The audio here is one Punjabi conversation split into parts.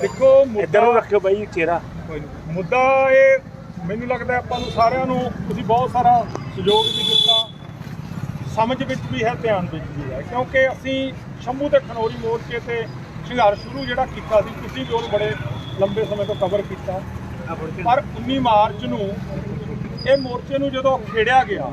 ਦੇਖੋ ਇੱਧਰ ਨੂੰ ਰੱਖਿਓ ਬਾਈ ਚਿਹਰਾ। ਮੁੱਦਾ ਇਹ ਮੈਨੂੰ ਲੱਗਦਾ ਆਪਾਂ ਨੂੰ ਸਾਰਿਆਂ ਨੂੰ ਤੁਸੀਂ ਬਹੁਤ ਸਾਰਾ ਸਹਿਯੋਗ ਵੀ ਦਿੱਤਾ। ਸਮਝ ਵਿੱਚ ਵੀ ਹੈ ਧਿਆਨ ਵਿੱਚ ਵੀ ਹੈ। ਕਿਉਂਕਿ ਅਸੀਂ ਸ਼ੰਭੂ ਤੇ ਖਨੌਰੀ ਮੋਰਚੇ ਤੇ ਸੰਘਰਸ਼ ਸ਼ੁਰੂ ਜਿਹੜਾ ਕੀਤਾ ਸੀ ਤੁਸੀਂ ਵੀ ਉਹਨੂੰ ਬੜੇ ਲੰਬੇ ਸਮੇਂ ਤੋਂ ਕਵਰ ਕੀਤਾ। ਪਰ 19 ਮਾਰਚ ਨੂੰ ਇਹ ਮੋਰਚੇ ਨੂੰ ਜਦੋਂ ਖੇੜਿਆ ਗਿਆ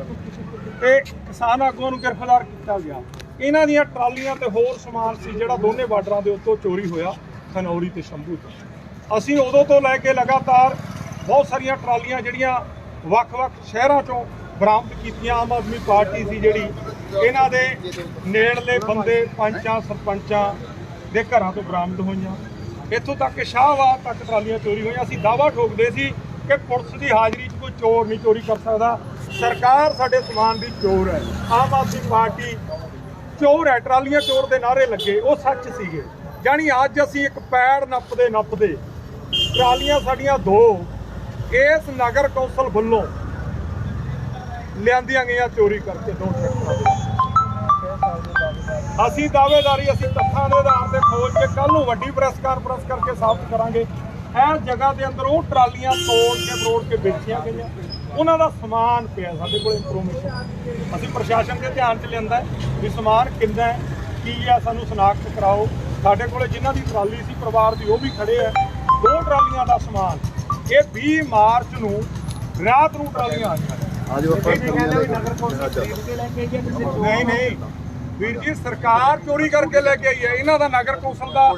ਤੇ ਕਿਸਾਨ ਆਗੂਆਂ ਨੂੰ ਗ੍ਰਿਫਤਾਰ ਕੀਤਾ ਗਿਆ ਇਹਨਾਂ ਦੀਆਂ ਟਰਾਲੀਆਂ ਤੇ ਹੋਰ ਸਮਾਨ ਸੀ ਜਿਹੜਾ ਦੋਨੇ ਬਾਰਡਰਾਂ ਦੇ ਉੱਤੋਂ ਚੋਰੀ ਹੋਇਆ, ਖਨੌਰੀ ਤੇ ਸ਼ੰਭੂ ਤੋਂ। ਅਸੀਂ ਉਦੋਂ ਤੋਂ ਲੈ ਕੇ ਲਗਾਤਾਰ ਬਹੁਤ ਸਾਰੀਆਂ ਟਰਾਲੀਆਂ ਜਿਹੜੀਆਂ ਵੱਖ-ਵੱਖ ਸ਼ਹਿਰਾਂ ਚੋਂ ਬਰਾਮਦ ਕੀਤੀਆਂ। ਆਮ ਆਦਮੀ ਪਾਰਟੀ ਸੀ ਜਿਹੜੀ ਇਹਨਾਂ ਦੇ ਨੇੜਲੇ ਬੰਦੇ ਪੰਚਾਂ ਸਰਪੰਚਾਂ ਦੇ ਘਰਾਂ ਤੋਂ ਬਰਾਮਦ ਹੋਈਆਂ। ਇੱਥੋਂ ਤੱਕ ਕਿ ਸ਼ਾਹਬਾਦ ਤੱਕ ਟਰਾਲੀਆਂ ਚੋਰੀ ਹੋਈਆਂ। ਅਸੀਂ ਦਾਵਾ ਠੋਕਦੇ ਸੀ ਕਿ ਪੁਲਿਸ ਦੀ ਹਾਜ਼ਰੀ 'ਚ ਕੋਈ ਚੋਰ ਨਹੀਂ ਚੋਰੀ ਕਰ ਸਕਦਾ। ਸਰਕਾਰ ਸਾਡੇ ਸਮਾਨ ਦੀ ਚੋਰ ਹੈ। ਆਮ ਆਦਮੀ ਪਾਰਟੀ ਚੋਰ ਹੈ, ਟਰਾਲੀਆਂ ਚੋਰ ਦੇ ਨਾਰੇ ਲੱਗੇ, ਉਹ ਸੱਚ ਸੀਗੇ। ਜਾਣੀ ਅੱਜ ਅਸੀਂ ਇੱਕ ਪੈੜ ਨੱਪਦੇ ਨੱਪਦੇ ਟਰਾਲੀਆਂ ਸਾਡੀਆਂ ਦੋ, ਇਸ ਨਗਰ ਕੌਂਸਲ ਵੱਲੋਂ ਲਿਆਂਦੀਆਂ ਗਈਆਂ ਚੋਰੀ ਕਰਕੇ ਦੋ ਟਰੈਕਟਰਾਂ ਅਸੀਂ ਦਾਅਵੇਦਾਰੀ, ਅਸੀਂ ਤੱਥਾਂ ਦੇ ਆਧਾਰ ਤੇ ਖੋਜ ਕੇ ਕੱਲ ਨੂੰ ਵੱਡੀ ਪ੍ਰੈਸ ਕਾਨਫਰੰਸ ਕਰਕੇ ਸਾਬਤ ਕਰਾਂਗੇ। ਇਹ ਜਗ੍ਹਾ ਦੇ ਅੰਦਰ ਉਹ ਟਰਾਲੀਆਂ ਤੋੜ ਕੇ, ਫਰੋੜ ਕੇ ਵੇਚੀਆਂ ਗਈਆਂ। ਉਹਨਾਂ ਦਾ ਸਮਾਨ ਪਿਆ ਸਾਡੇ ਕੋਲ ਇਨਫੋਰਮੇਸ਼ਨ ਅਸੀਂ ਪ੍ਰਸ਼ਾਸਨ ਦੇ ਧਿਆਨ 'ਚ ਲਿਆਂਦਾ ਹੈ ਵੀ ਸਮਾਨ ਕਿੰਨਾ ਹੈ ਕੀ ਆ ਸਾਨੂੰ ਸ਼ਨਾਖਤ ਕਰਾਓ। ਸਾਡੇ ਕੋਲੇ ਜਿਨ੍ਹਾਂ ਦੀ ਟਰਾਲੀ ਸੀ ਪਰਿਵਾਰ ਦੀ ਉਹ ਵੀ ਖੜੇ ਆ ਦੋ ਟਰਾਲੀਆਂ ਦਾ ਸਮਾਨ। ਇਹ 20 ਮਾਰਚ ਨੂੰ ਰਾਤ ਨੂੰ ਟਰਾਲੀਆਂ ਆਈਆਂ। ਕਿਸੇ ਚੋਰ ਨਹੀਂ ਨਹੀਂ। ਵੀਰ ਜੀ ਸਰਕਾਰ ਚੋਰੀ ਕਰਕੇ ਲੈ ਕੇ ਆਈ ਹੈ। ਇਹਨਾਂ ਦਾ ਨਗਰ ਕੌਂਸਲ ਦਾ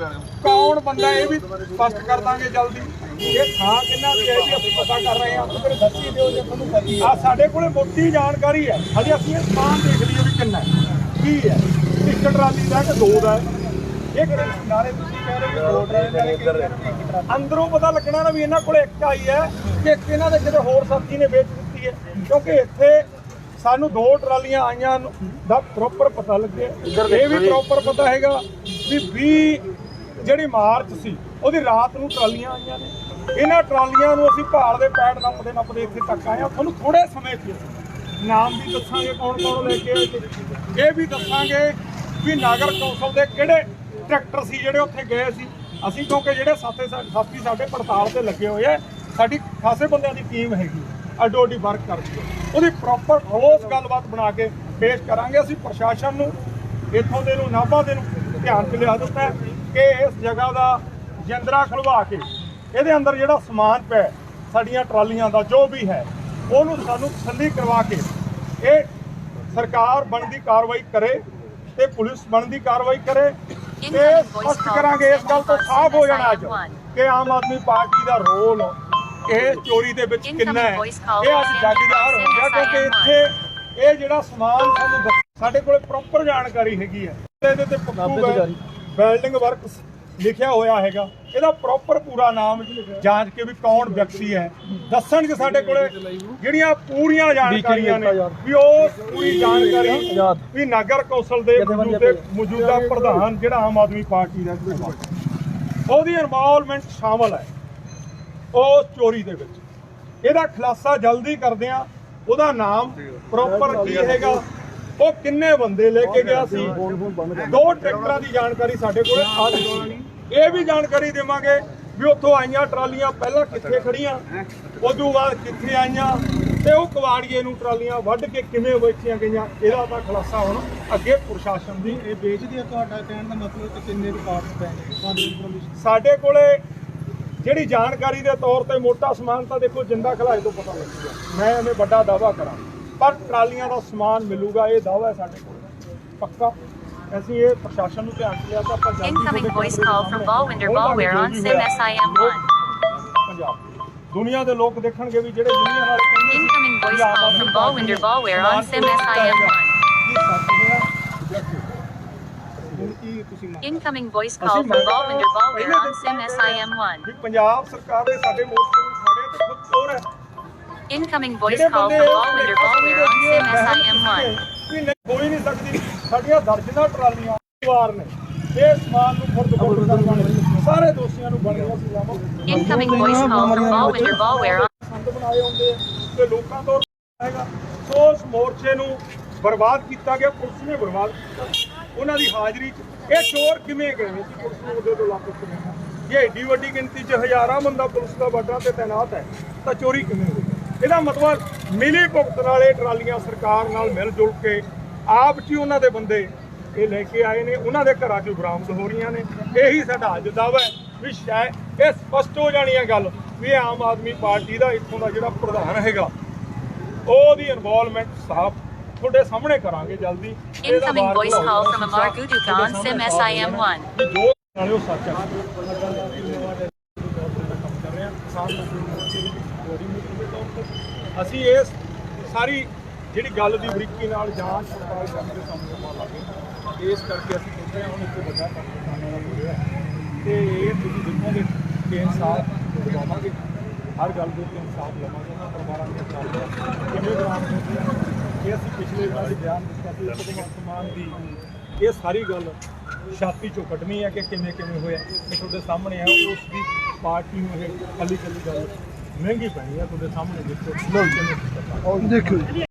ਕੌਣ ਬੰਦਾ ਇਹ ਵੀ ਸਪਸ਼ਟ ਕਰ ਦਾਂਗੇ ਜਲਦੀ। ਇਹ ਥਾਂ ਕਿੰਨਾ ਦੀ ਹੈ ਜੀ ਅਸੀਂ ਪਤਾ ਕਰ ਰਹੇ ਹਾਂ। ਫਿਰ ਦੱਸੀ ਦਿਓ ਜੇ ਤੁਹਾਨੂੰ ਪਤੀ ਆ ਸਾਡੇ ਕੋਲੇ ਮੋਟੀ ਜਾਣਕਾਰੀ ਹੈ। ਹਜੇ ਅਸੀਂ ਇਹ ਸਮਾਨ ਦੇਖ ਲਈਏ ਵੀ ਕਿੰਨਾ ਕੀ ਹੈ? ਇੱਕ ਟਰਾਲੀ ਦਾ ਕਿ ਦੋ ਦਾ ਕਿਹੜੇ ਨਾਰੇ ਤੁਸੀਂ ਕਹਿ ਰਹੇ ਹੋ ਦਾ ਅੰਦਰੋਂ ਪਤਾ ਲੱਗਣਾ ਨਾ ਵੀ ਇਹਨਾਂ ਕੋਲੇ ਇੱਕ ਆਈ ਹੈ ਕਿ ਇੱਕ ਇਹਨਾਂ ਦੇ ਕਿਤੇ ਹੋਰ ਸਾਥੀ ਨੇ ਵੇਚ ਦਿੱਤੀ ਹੈ। ਕਿਉਂਕਿ ਇੱਥੇ ਸਾਨੂੰ ਦੋ ਟਰਾਲੀਆਂ ਆਈਆਂ ਦਾ ਪ੍ਰੋਪਰ ਪਤਾ ਲੱਗਿਆ ਇਹ ਵੀ ਪ੍ਰੋਪਰ ਪਤਾ ਹੈਗਾ ਵੀ 20 ਜਿਹੜੀ ਮਾਰਚ ਸੀ, ਉਹਦੀ ਰਾਤ ਨੂੰ ਟਰਾਲੀਆਂ ਆਈਆਂ ਨੇ। ਇਹਨਾਂ ਟਰਾਲੀਆਂ ਨੂੰ ਅਸੀਂ ਭਾਲ ਦੇ ਪੈੜ ਨੱਪਦੇ ਨੱਪਦੇ ਇੱਥੇ ਤੱਕ ਆਏ ਹਾਂ। ਤੁਹਾਨੂੰ ਥੋੜੇ ਸਮੇਂ 'ਚ ਨਾਮ ਵੀ ਦੱਸਾਂਗੇ ਕੌਣ ਕੌਣ ਲੈ ਕੇ ਆਏ ਇਹ ਵੀ ਦੱਸਾਂਗੇ ਵੀ ਨਗਰ ਕੌਂਸਲ ਦੇ ਕਿਹੜੇ ਟਰੈਕਟਰ ਸੀ, ਜਿਹੜੇ ਉੱਥੇ ਗਏ ਸੀ। ਅਸੀਂ ਕਿਉਂਕਿ ਜਿਹੜੇ ਸਾਥੀ ਸਾਥੀ ਸਾਡੇ ਪੜਤਾਲ ਤੇ ਲੱਗੇ ਹੋਏ ਆ, ਸਾਡੀ ਖਾਸੇ ਬੰਦਿਆਂ ਦੀ ਟੀਮ ਹੈਗੀ ਅੱਡੋ ਅੱਡੀ ਵਰਕ ਕਰਕੇ ਉਹਦੀ ਪ੍ਰੋਪਰ ਠੋਸ ਗੱਲਬਾਤ ਬਣਾ ਕੇ ਪੇਸ਼ ਕਰਾਂਗੇ। ਅਸੀਂ ਪ੍ਰਸ਼ਾਸਨ ਨੂੰ, ਇੱਥੋਂ ਦੇ ਨੂੰ, ਨਾਭਾ ਦੇ ਨੂੰ ਧਿਆਨ ਚ ਲਿਆ ਦਿੱਤਾ ਕਿ ਇਸ ਜਗ੍ਹਾ ਦਾ ਜਿੰਦਰਾ ਖਲਵਾ ਕੇ ਇਹਦੇ ਅੰਦਰ ਜਿਹੜਾ ਸਮਾਨ ਪਿਆ ਹੈ, ਸਾਡੀਆਂ ਟਰਾਲੀਆਂ ਦਾ ਜੋ ਵੀ ਹੈ ਉਹਨੂੰ ਸਾਨੂੰ ਤਸੱਲੀ ਕਰਵਾ ਕੇ ਇਹ ਸਰਕਾਰ ਬਣਦੀ ਕਾਰਵਾਈ ਕਰੇ ਤੇ ਪੁਲਿਸ ਬਣਦੀ ਕਾਰਵਾਈ ਕਰੇ ਤੇ ਸਪਸ਼ਟ ਕਰਾਂਗੇ ਇਸ ਗੱਲ ਤੋਂ ਸਾਫ਼ ਹੋ ਜਾਣਾ ਅੱਜ ਕਿ ਆਮ ਆਦਮੀ ਪਾਰਟੀ ਦਾ ਰੋਲ ਇਹ ਚੋਰੀ ਦੇ ਵਿੱਚ ਕਿੰਨਾ ਹੈ। ਇਹ ਅੱਜ ਜਾਗੀਦਾਰ ਹੋ ਗਿਆ ਕਿਉਂਕਿ ਇੱਥੇ ਇਹ ਜਿਹੜਾ ਸਮਾਨ ਸਾਨੂੰ ਸਾਡੇ ਕੋਲੇ ਪ੍ਰੋਪਰ ਜਾਣਕਾਰੀ ਹੈਗੀ ਹੈ। ਇਹਦੇ ਤੇ ਪੱਕੂਗਾ ਬਿਲਡਿੰਗ ਵਰਕਸ ਲਿਖਿਆ ਹੋਇਆ ਹੈਗਾ। ਇਹਦਾ ਪ੍ਰੋਪਰ ਪੂਰਾ ਨਾਮ ਜਾਂਚ ਕੇ ਵੀ ਕੌਣ ਵਿਅਕਤੀ ਹੈ। ਦੱਸਣਗੇ ਸਾਡੇ ਕੋਲੇ ਜਿਹੜੀਆਂ ਪੂਰੀਆਂ ਜਾਣਕਾਰੀਆਂ ਨੇ ਵੀ ਉਹ ਪੂਰੀ ਜਾਣਕਾਰੀ ਵੀ ਨਗਰ ਕੌਂਸਲ ਦੇ ਮੌਜੂਦਾ ਮੌਜੂਦਾ ਪ੍ਰਧਾਨ ਜਿਹੜਾ ਆਮ ਆਦਮੀ ਪਾਰਟੀ ਦਾ ਉਹਦੀ ਇਨਵੋਲਵਮੈਂਟ ਸ਼ਾਮਲ ਹੈ। ਉਹ ਚੋਰੀ ਦੇ ਵਿੱਚ। ਇਹਦਾ ਖੁਲਾਸਾ ਜਲਦੀ ਕਰਦੇ ਆ ਉਹਦਾ ਨਾਮ ਪ੍ਰੋਪਰ ਕੀ ਹੈਗਾ? ਉਹ ਕਿੰਨੇ ਬੰਦੇ ਲੈ ਕੇ ਗਿਆ ਸੀ? ਦੋ ਟਰੈਕਟਰਾਂ ਦੀ ਜਾਣਕਾਰੀ ਸਾਡੇ ਕੋਲ ਆ ਗਈ ਇਹ ਵੀ ਜਾਣਕਾਰੀ ਦੇਵਾਂਗੇ ਵੀ ਉੱਥੋਂ ਆਈਆਂ ਟਰਾਲੀਆਂ ਪਹਿਲਾਂ ਕਿੱਥੇ ਖੜੀਆਂ ਉਦੋਂ ਬਾਅਦ ਕਿੱਥੇ ਆਈਆਂ ਤੇ ਉਹ ਕਵਾੜੀਏ ਨੂੰ ਟਰਾਲੀਆਂ ਵੱਢ ਕੇ ਕਿਵੇਂ ਵੇਚੀਆਂ ਗਈਆਂ ਇਹਦਾ ਤਾਂ ਖੁਲਾਸਾ ਹੁਣ ਅੱਗੇ ਪ੍ਰਸ਼ਾਸਨ ਦੀ ਇਹ ਵੇਚਦੀ ਆ ਤੁਹਾਡਾ ਕਹਿਣ ਦਾ ਮਤਲਬ ਕਿ ਕਿੰਨੇ ਰਿਕਾਰਡਸ ਪੈ ਨੇ ਤੁਹਾਨੂੰ ਇਨਫੋਰਮੇਸ਼ਨ ਸਾਡੇ ਕੋਲੇ ਜਿਹੜੀ ਜਾਣਕਾਰੀ ਦੇ ਤੌਰ ਤੇ ਮੋਟਾ ਸਮਾਨ ਤਾਂ ਦੇਖੋ ਜਿੰਦਾ ਖਲਾਏ ਤੋਂ ਪਤਾ ਲੱਗੂਗਾ ਮੈਂ ਐਵੇਂ ਵੱਡਾ ਦਾਵਾ ਕਰਾਂ। ਪਰ ਟਰਾਲੀਆਂ ਦਾ ਸਮਾਨ ਮਿਲੂਗਾ ਇਹ ਦਾਵਾ ਹੈ ਸਾਡੇ ਕੋਲ ਪੱਕਾ ਅਸੀਂ ਇਹ ਪ੍ਰਸ਼ਾਸਨ ਨੂੰ ਧਿਆਨ ਲਿਆ ਤਾਂ ਆਪਾਂ ਜਲਦੀ Incoming ਉਹਦੇ voice ਖਬਰ call ਦੇ from ਸਾਹਮਣੇ Balwinder ਖੋਲ੍ਹਾਂਗੇ Balware on ਜੋ ਵੀ SIM ਹੋਇਆ। SIM1. ਪੰਜਾਬ ਦੁਨੀਆ ਦੇ ਲੋਕ ਦੇਖਣਗੇ ਵੀ ਜਿਹੜੇ ਦੁਨੀਆ ਨਾਲ ਕਹਿੰਦੇ ਸੀ Incoming voice we Aam call Aadmi from party Balwinder ਨੇ Balware on ਸਮਾਨ SIM ਚੋਰੀ ਕੀਤਾ ਹੈਗਾ। SIM1. ਕੀ ਸੱਚ ਹੋਇਆ ਜਾਂ ਝੂਠ? ਹੁਣ ਕੀ ਤੁਸੀਂ ਮੰਗ Incoming voice ਅਸੀਂ call from ਮੰਗ Balwinder ਰਹੇ ਹਾਂ, Balware on ਪਹਿਲੇ SIM ਦਿਨ SIM1. ਵੀ ਪੰਜਾਬ ਸਰਕਾਰ ਦੇ ਸਾਡੇ ਮੋਰਚੇ ਨੂੰ ਖੜੇ ਤੇ ਖੁਦ ਚੋਰ ਹੈ Incoming voice ਜਿਹੜੇ call ਬੰਦੇ from Balwinder Ballware on SIM SIM1. ਵੀ ਨਹੀਂ ਹੋ ਹੀ ਨਹੀਂ ਸਕਦੀ। ਸਾਡੀਆਂ ਦਰਜਨਾਂ ਟਰਾਲੀਆਂ ਵਾਰ ਨੇ। ਇਹ ਸਮਾਨ ਨੂੰ ਖੁਰਦ ਸਾਰੇ ਦੋਸ਼ੀਆਂ ਨੂੰ ਬਣਿਆ ਸੀ ਬਣਾਏ ਹੁੰਦੇ ਤੇ ਲੋਕਾਂ ਤੋਂ ਹੈਗਾ। ਮੋਰਚੇ ਨੂੰ ਬਰਬਾਦ ਕੀਤਾ ਗਿਆ। ਪੁਲਿਸ ਨੇ ਬਰਬਾਦ ਕੀਤਾ। ਉਹਨਾਂ ਦੀ ਹਾਜ਼ਰੀ 'ਚ ਇਹ ਚੋਰ ਕਿਵੇਂ ਗਏ ਸੀ ਪੁਲਿਸ ਨੂੰ ਉਹਦੇ ਤੋਂ ਵਾਪਸ ਕਿਵੇਂ? ਜੇ ਏਡੀ ਵੱਡੀ ਗਿਣਤੀ 'ਚ ਹਜ਼ਾਰਾਂ ਬੰਦਾ ਪੁਲਿਸ ਦਾ ਬਾਰਡਰਾਂ ਤੇ ਤਾਇਨਾਤ ਹੈ ਤਾਂ ਚੋਰੀ ਕਿਵੇਂ ਹੋਈ? ਇਹਦਾ ਮਤਲਬ ਮਿਲੀ ਭੁਗਤਣ ਵਾਲੇ ਟਰਾਲੀਆਂ ਸਰਕਾਰ ਨਾਲ ਮਿਲ ਜੁਲ ਕੇ ਆਪ ਹੀ ਉਹਨਾਂ ਦੇ ਬੰਦੇ ਇਹ ਲੈ ਕੇ ਆਏ ਨੇ ਉਹਨਾਂ ਦੇ ਘਰਾਂ 'ਚੋਂ ਬਰਾਮਦ ਹੋ ਰਹੀਆਂ ਨੇ। ਇਹੀ ਸਾਡਾ ਅੱਜ ਦਾਵਾ ਹੈ ਵੀ ਸ਼ਾਇਦ ਇਹ ਸਪਸ਼ਟ ਹੋ ਜਾਣੀ ਹੈ ਗੱਲ ਵੀ ਇਹ ਆਮ ਆਦਮੀ ਪਾਰਟੀ ਦਾ ਇੱਥੋਂ ਦਾ ਜਿਹੜਾ ਪ੍ਰਧਾਨ ਹੈਗਾ ਉਹਦੀ ਇਨਵੋਲਵਮੈਂਟ ਸਾਫ਼ ਤੁਹਾਡੇ ਸਾਹਮਣੇ ਕਰਾਂਗੇ ਜਲਦੀ। Voice ਬੁਲਾਓ। call from Amar Guduka on SIM SIM1. ਵੀ ਜੋ ਨਾਲੇ ਉਹ ਸੱਚ ਹੈ ਕਿਸਾਨ ਮਜ਼ਦੂਰ ਮੋਰਚੇ ਦੀ ਅਸੀਂ ਇਹ ਸਾਰੀ ਜਿਹੜੀ ਗੱਲ ਦੀ ਬਰੀਕੀ ਨਾਲ ਜਾਂਚ ਪੜਤਾਲ ਕਰਨ ਦੇ ਸਾਹਮਣੇ ਸਮਾਂ ਇਸ ਕਰਕੇ ਅਸੀਂ ਕਹਿੰਦੇ ਹਾਂ, ਹੁਣ ਇੱਕ ਵੱਡਾ ਕੰਮ ਕਿਸਾਨਾਂ ਹੋ ਰਿਹਾ ਤੇ ਇਹ ਤੁਸੀਂ ਦੇਖੋਗੇ ਕਿ ਇਨਸਾਫ ਦਿਵਾਵਾਂਗੇ। ਹਰ ਗੱਲ ਦੇ ਉੱਤੇ ਇਨਸਾਫ ਲਵਾਂਗੇ ਉਹਨਾਂ ਪਰਿਵਾਰਾਂ ਦੀਆਂ ਚਾਹੀਦੀਆਂ ਕਿਵੇਂ ਬਰਾਮਦ ਇਹ ਅਸੀਂ ਪਿਛਲੇ ਵਾਰ ਬਿਆਨ ਦਿੱਤਾ ਸੀ ਭਗਵੰਤ ਮਾਨ ਦੀ। ਇਹ ਸਾਰੀ ਗੱਲ ਛਾਤੀ ਚੋਂ ਕੱਢਣੀ ਹੈ ਕਿ ਕਿਵੇਂ ਕਿਵੇਂ ਹੋਇਆ। ਇਹ ਤੁਹਾਡੇ ਸਾਹਮਣੇ ਆ, ਉਸ ਦੀ ਪਾਰਟੀ ਨੂੰ ਇਹ ਕੱਲੀ ਕੱਲੀ ਗੱਲ ਮਹਿੰਗੀ ਪੈਣੀ ਆ ਤੁਹਾਡੇ ਸਾਹਮਣੇ ਦੇਖੋ। ਲੋਕ ਦੇਖੋ